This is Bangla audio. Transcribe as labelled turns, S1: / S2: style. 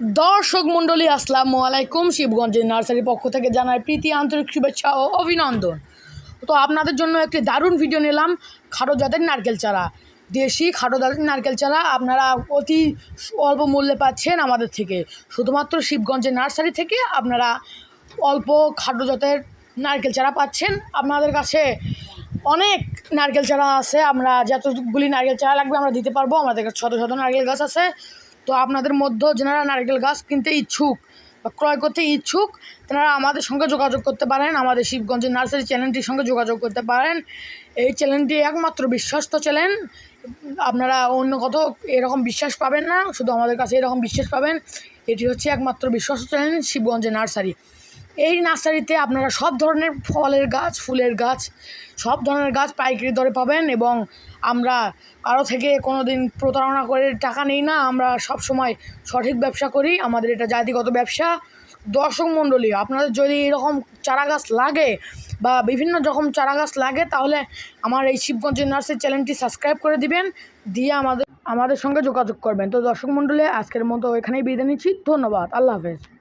S1: দর্শক মণ্ডলী, আসসালামু আলাইকুম। শিবগঞ্জের নার্সারির পক্ষ থেকে জানাই প্রীতি, আন্তরিক শুভেচ্ছা ও অভিনন্দন। তো আপনাদের জন্য একটি দারুণ ভিডিও নিলাম খাটো জাতের নারকেল চারা। দেশি খাটো জাতের নারকেল চারা আপনারা অতি অল্প মূল্যে পাচ্ছেন আমাদের থেকে। শুধুমাত্র শিবগঞ্জের নার্সারি থেকে আপনারা অল্প খাটো জাতের নারকেল চারা পাচ্ছেন। আপনাদের কাছে অনেক নারকেল চারা আছে। আমরা যতগুলি নারকেল চারা লাগবে আমরা দিতে পারব। আমাদের কাছে শত শত নারকেল গাছ আছে। তো আপনাদের মধ্যেও যেনারা নারকেল গাছ কিনতে ইচ্ছুক বা ক্রয় করতে ইচ্ছুক তেনারা আমাদের সঙ্গে যোগাযোগ করতে পারেন। আমাদের শিবগঞ্জের নার্সারি চ্যানেলটির সঙ্গে যোগাযোগ করতে পারেন। এই চ্যানেলটি একমাত্র বিশ্বস্ত চ্যানেল। আপনারা অন্য কোথাও এরকম বিশ্বাস পাবেন না। শুধু আমাদের কাছে এরকম বিশ্বাস পাবেন। এটি হচ্ছে একমাত্র বিশ্বস্ত চ্যানেল শিবগঞ্জের নার্সারি। এই নার্সারিতে আপনারা সব ধরনের ফলের গাছ, ফুলের গাছ, সব ধরনের গাছ পাইকারি দরে পাবেন এবং আমরা কারও থেকে কোনো দিন প্রতারণা করে টাকা নিই না। আমরা সব সময় সঠিক ব্যবসা করি। আমাদের এটা জাতিগত ব্যবসা। দর্শক মণ্ডলী, আপনাদের যদি এরকম চারা গাছ লাগে বা বিভিন্ন রকম চারা গাছ লাগে, তাহলে আমার এই শিবগঞ্জের নার্সের চ্যানেলটি সাবস্ক্রাইব করে দিবেন। দিয়ে আমাদের আমাদের সঙ্গে যোগাযোগ করবেন। তো দর্শক মণ্ডলী, আজকের মতো এখানেই বিদায় নিচ্ছি। ধন্যবাদ। আল্লাহ হাফেজ।